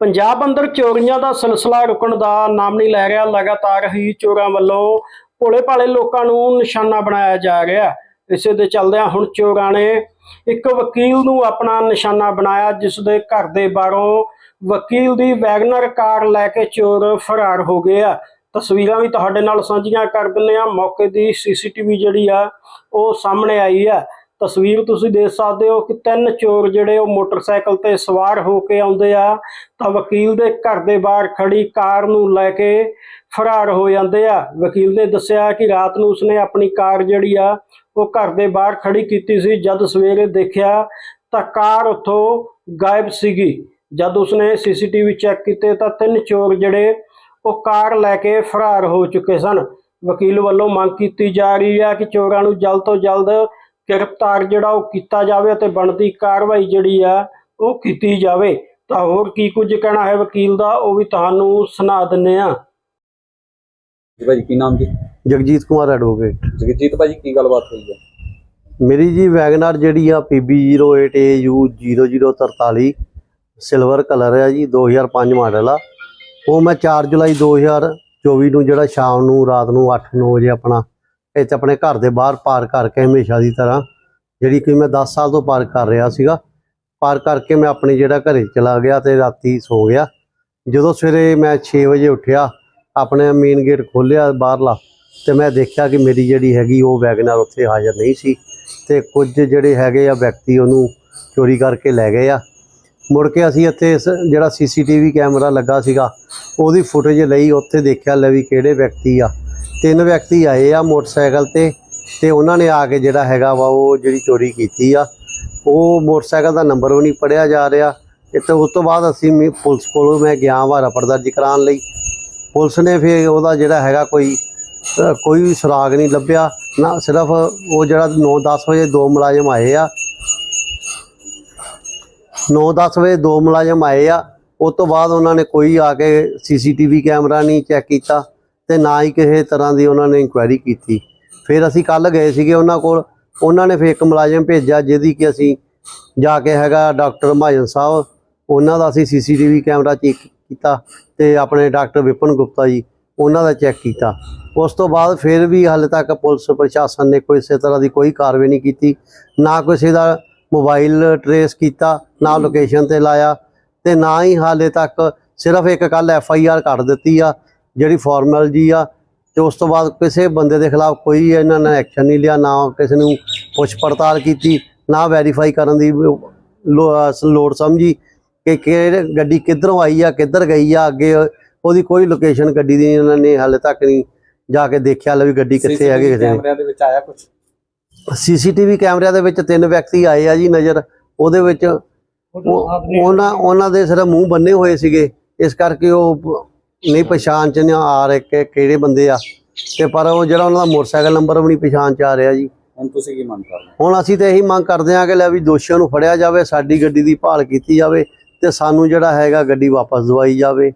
ਪੰਜਾਬ ਅੰਦਰ ਚੋਰੀਆਂ ਦਾ ਸਿਲਸਿਲਾ ਰੁਕਣ ਦਾ ਨਾਮ ਨਹੀਂ ਲੈ ਰਿਹਾ। ਲਗਾਤਾਰ ਹੀ ਚੋਰਾਂ ਵੱਲੋਂ ਭੋਲੇ ਭਾਲੇ ਲੋਕਾਂ ਨੂੰ ਨਿਸ਼ਾਨਾ ਬਣਾਇਆ ਜਾ ਰਿਹਾ ਇਸੇ ਦੇ ਚੱਲਦਿਆਂ ਹੁਣ ਚੋਰਾਂ ਨੇ ਇੱਕ ਵਕੀਲ ਨੂੰ ਆਪਣਾ ਨਿਸ਼ਾਨਾ ਬਣਾਇਆ, ਜਿਸ ਦੇ ਘਰ ਦੇ ਬਾਹਰੋਂ ਵਕੀਲ ਦੀ ਵੈਗਨਰ ਕਾਰ ਲੈ ਕੇ ਚੋਰ ਫਰਾਰ ਹੋ ਗਏ ਆ। ਤਸਵੀਰਾਂ ਵੀ ਤੁਹਾਡੇ ਨਾਲ ਸਾਂਝੀਆਂ ਕਰ ਦਿੰਦੇ ਆ ਮੌਕੇ ਦੀ ਸੀਸੀਟੀਵੀ ਜਿਹੜੀ ਆ, ਉਹ ਸਾਹਮਣੇ ਆਈ ਆ। ਤਸਵੀਰ ਤੁਸੀਂ ਦੇਖ ਸਕਦੇ ਹੋ ਕਿ ਤਿੰਨ ਚੋਰ ਜਿਹੜੇ ਉਹ ਮੋਟਰਸਾਈਕਲ ਤੇ ਸਵਾਰ ਹੋ ਕੇ ਆਉਂਦੇ ਆ, ਤਾਂ ਵਕੀਲ ਦੇ ਘਰ ਦੇ ਬਾਹਰ ਖੜੀ ਕਾਰ ਨੂੰ ਲੈ ਕੇ ਫਰਾਰ ਹੋ ਜਾਂਦੇ ਆ। ਵਕੀਲ ਨੇ ਦੱਸਿਆ ਕਿ ਰਾਤ ਨੂੰ ਉਸਨੇ ਆਪਣੀ ਕਾਰ ਜਿਹੜੀ ਆ, ਉਹ ਘਰ ਦੇ ਬਾਹਰ ਖੜੀ ਕੀਤੀ ਸੀ। ਜਦ ਸਵੇਰੇ ਦੇਖਿਆ ਤਾਂ ਕਾਰ ਉੱਥੋਂ ਗਾਇਬ ਸੀਗੀ। ਜਦ ਉਸਨੇ ਸੀਸੀਟੀਵੀ ਚੈੱਕ ਕੀਤੇ ਤਾਂ ਤਿੰਨ ਚੋਰ ਜਿਹੜੇ ਉਹ ਕਾਰ ਲੈ ਕੇ ਫਰਾਰ ਹੋ ਚੁੱਕੇ ਸਨ। ਵਕੀਲ ਵੱਲੋਂ ਮੰਗ ਕੀਤੀ ਜਾ ਰਹੀ ਹੈ ਕਿ ਚੋਰਾਂ ਨੂੰ ਜਲਦ ਤੋਂ ਜਲਦ ਗ੍ਰਿਫਤਾਰ ਜਿਹੜਾ ਉਹ ਕੀਤਾ ਜਾਵੇ ਅਤੇ ਬਣਦੀ ਕਾਰਵਾਈ ਜਿਹੜੀ ਆ ਉਹ ਕੀਤੀ ਜਾਵੇ। ਤਾਂ ਹੋਰ ਕੀ ਕੁਝ ਕਹਿਣਾ ਹੈ ਵਕੀਲ ਦਾ ਉਹ ਵੀ ਤੁਹਾਨੂੰ ਸੁਣਾ ਦਿੰਨੇ ਆ ਜੀ ਭਾਜੀ ਕੀ ਨਾਮ ਜੀ? ਜਗਜੀਤ ਕੁਮਾਰ ਐਡਵੋਕੇਟ। ਜਗਜੀਤ ਭਾਜੀ ਕੀ ਗੱਲਬਾਤ ਹੋਈ ਹੈ ਮੇਰੀ ਜੀ ਵੈਗਨਾਰ ਜਿਹੜੀ ਆ PB08AU0043 ਸਿਲਵਰ ਕਲਰ ਹੈ ਜੀ 2005 ਮਾਡਲ ਆ। ਉਹ ਮੈਂ 4 ਜੁਲਾਈ 2024 ਨੂੰ ਜਿਹੜਾ ਸ਼ਾਮ ਨੂੰ ਰਾਤ ਨੂੰ 8-9 ਵਜੇ ਆਪਣਾ ਇਹ ਇੱਥੇ ਆਪਣੇ ਘਰ ਦੇ ਬਾਹਰ ਪਾਰਕ ਕਰਕੇ ਹਮੇਸ਼ਾ ਦੀ ਤਰ੍ਹਾਂ, ਜਿਹੜੀ ਕਿ ਮੈਂ 10 ਸਾਲ ਤੋਂ ਪਾਰਕ ਕਰ ਰਿਹਾ ਸੀਗਾ ਪਾਰਕ ਕਰਕੇ ਮੈਂ ਆਪਣੇ ਜਿਹੜਾ ਘਰੇ ਚਲਾ ਗਿਆ ਤੇ ਰਾਤੀ ਸੋ ਗਿਆ। ਜਦੋਂ ਸਵੇਰੇ ਮੈਂ 6 ਵਜੇ ਉੱਠਿਆ, ਆਪਣੇ ਮੇਨ ਗੇਟ ਖੋਲਿਆ ਬਾਹਰਲਾ, ਤੇ ਮੈਂ ਦੇਖਿਆ ਕਿ ਮੇਰੀ ਜਿਹੜੀ ਹੈਗੀ ਉਹ ਵੈਗਨਰ ਉੱਥੇ ਹਾਜ਼ਰ ਨਹੀਂ ਸੀ, ਤੇ ਕੁਝ ਜਿਹੜੇ ਹੈਗੇ ਆ ਵਿਅਕਤੀ ਉਹਨੂੰ ਚੋਰੀ ਕਰਕੇ ਲੈ ਗਏ ਆ। ਮੁੜ ਕੇ ਅਸੀਂ ਇੱਥੇ ਇਸ ਜਿਹੜਾ ਸੀਸੀਟੀਵੀ ਕੈਮਰਾ ਲੱਗਾ ਸੀਗਾ, ਉਹਦੀ ਫੁਟੇਜ ਲਈ ਉੱਥੇ ਦੇਖਿਆ ਲੈ ਵੀ ਕਿਹੜੇ ਵਿਅਕਤੀ ਆ। ਤਿੰਨ ਵਿਅਕਤੀ ਆਏ ਆ ਮੋਟਰਸਾਈਕਲ ਤੇ ਤੇ ਉਹਨਾਂ ਨੇ ਆ ਕੇ ਜਿਹੜਾ ਹੈਗਾ ਵਾ ਉਹ ਜਿਹੜੀ ਚੋਰੀ ਕੀਤੀ ਆ, ਉਹ ਮੋਟਰਸਾਈਕਲ ਦਾ ਨੰਬਰ ਵੀ ਨਹੀਂ ਪੜਿਆ ਜਾ ਰਿਹਾ। ਤੇ ਉਸ ਤੋਂ ਬਾਅਦ ਅਸੀਂ ਵੀ ਪੁਲਿਸ ਕੋਲੋਂ ਮੈਂ ਗਿਆ ਵਾ ਰਪੜ ਦਰਜ ਕਰਾਉਣ ਲਈ। ਪੁਲਿਸ ਨੇ ਫਿਰ ਉਹਦਾ ਜਿਹੜਾ ਹੈਗਾ ਕੋਈ ਕੋਈ ਵੀ ਸੁਰਾਗ ਨਹੀਂ ਲੱਭਿਆ। ਨਾ ਸਿਰਫ ਉਹ ਜਿਹੜਾ 9-10 ਵਜੇ ਦੋ ਮੁਲਾਜ਼ਮ ਆਏ ਆ। 9-10 ਵਜੇ ਦੋ ਮੁਲਾਜ਼ਮ ਆਏ ਆ। ਉਸ ਤੋਂ ਬਾਅਦ ਉਹਨਾਂ ਨੇ ਕੋਈ ਆ ਕੇ ਸੀਸੀਟੀਵੀ ਕੈਮਰਾ ਨਹੀਂ ਚੈੱਕ ਕੀਤਾ। ਤੇ ਨਾ ਹੀ ਕਿਸੇ ਤਰ੍ਹਾਂ ਦੀ ਉਹਨਾਂ ਨੇ ਇਨਕੁਆਇਰੀ ਕੀਤੀ। ਫਿਰ ਅਸੀਂ ਕੱਲ ਗਏ ਸੀਗੇ ਉਹਨਾਂ ਕੋਲ ਉਹਨਾਂ ਨੇ ਫਿਰ ਇੱਕ ਮੁਲਾਜ਼ਮ ਭੇਜਿਆ ਜਿਹਦੀ ਕਿ ਅਸੀਂ ਜਾ ਕੇ ਹੈਗਾ ਡਾਕਟਰ ਮਹਾਜਨ ਸਾਹਿਬ ਉਹਨਾਂ ਦਾ ਅਸੀਂ ਸੀਸੀਟੀਵੀ ਕੈਮਰਾ ਚੈੱਕ ਕੀਤਾ ਤੇ ਆਪਣੇ ਡਾਕਟਰ ਵਿਪਨ ਗੁਪਤਾ ਜੀ ਉਹਨਾਂ ਦਾ ਚੈੱਕ ਕੀਤਾ। ਉਸ ਤੋਂ ਬਾਅਦ ਫਿਰ ਵੀ ਹਾਲੇ ਤੱਕ ਪੁਲਿਸ ਪ੍ਰਸ਼ਾਸਨ ਨੇ ਕੋਈ ਇਸੇ ਤਰ੍ਹਾਂ ਦੀ ਕੋਈ ਕਾਰਵਾਈ ਨਹੀਂ ਕੀਤੀ ਨਾ ਕਿਸੇ ਦਾ ਮੋਬਾਈਲ ਟਰੇਸ ਕੀਤਾ ਨਾ ਲੋਕੇਸ਼ਨ ਤੇ ਲਾਇਆ ਤੇ ਨਾ ਹੀ ਹਾਲੇ ਤੱਕ ਸਿਰਫ ਇੱਕ ਕੱਲ ਐਫ ਆਈ ਆਰ ਕੱਢ ਦਿੱਤੀ ਆ ਜਿਹੜੀ ਫਾਰਮਲ ਜੀ ਆ ਤੇ ਉਸ ਤੋਂ ਬਾਅਦ ਕਿਸੇ ਬੰਦੇ ਦੇ ਖਿਲਾਫ ਕੋਈ ਇਹਨਾਂ ਨੇ ਐਕਸ਼ਨ ਨਹੀਂ ਲਿਆ ਨਾ ਕਿਸੇ ਨੂੰ ਪੁੱਛ ਪੜਤਾਲ ਕੀਤੀ ਨਾ ਵੈਰੀਫਾਈ ਕਰਨ ਦੀ ਲੋੜ ਸਮਝੀ ਕਿ ਕਿਹੜੇ ਗੱਡੀ ਕਿੱਧਰੋਂ ਆਈ ਆ ਕਿੱਧਰ ਗਈ ਆ ਅੱਗੇ ਉਹਦੀ ਕੋਈ ਲੋਕੇਸ਼ਨ ਗੱਡੀ ਦੀ ਇਹਨਾਂ ਨੇ ਹਾਲੇ ਤੱਕ ਨਹੀਂ ਜਾ ਕੇ ਦੇਖਿਆ ਲੈ ਵੀ ਗੱਡੀ ਕਿੱਥੇ ਹੈਗੀ ਨਹੀਂ। ਕੈਮਰਿਆਂ ਦੇ ਵਿੱਚ ਆਇਆ ਕੁਝ ਸੀਸੀਟੀਵੀ ਕੈਮਰਿਆਂ ਦੇ ਵਿੱਚ ਤਿੰਨ ਵਿਅਕਤੀ ਆਏ ਆ ਜੀ ਨਜ਼ਰ ਉਹਦੇ ਵਿੱਚ ਉਹ- ਉਹਨਾਂ ਉਹਨਾਂ ਦੇ ਸਿਰ ਮੂੰਹ ਬੰਨੇ ਹੋਏ ਸੀਗੇ ਇਸ ਕਰਕੇ ਉਹ ਨਹੀਂ ਪਛਾਣ ਚ ਨਹੀਂ ਆ ਰਹੇ ਕਿ ਕਿਹੜੇ ਬੰਦੇ ਆ। ਤੇ ਪਰ ਉਹ ਜਿਹੜਾ ਉਹਨਾਂ ਦਾ ਮੋਟਰਸਾਈਕਲ ਨੰਬਰ ਵੀ ਨਹੀਂ ਪਛਾਣ ਚ ਆ ਰਿਹਾ ਜੀ। ਹੁਣ ਤੁਸੀਂ ਕੀ ਮੰਗ ਕਰ ਰਹੇ ਹੁਣ ਅਸੀਂ ਤੇ ਇਹੀ ਮੰਗ ਕਰਦੇ ਹਾਂ ਕਿ ਲੈ ਵੀ ਦੋਸ਼ੀਆਂ ਨੂੰ ਫੜਿਆ ਜਾਵੇ ਸਾਡੀ ਗੱਡੀ ਦੀ ਭਾਲ ਕੀਤੀ ਜਾਵੇ ਤੇ ਸਾਨੂੰ ਜਿਹੜਾ ਹੈਗਾ ਗੱਡੀ ਵਾਪਸ ਦਵਾਈ ਜਾਵੇ।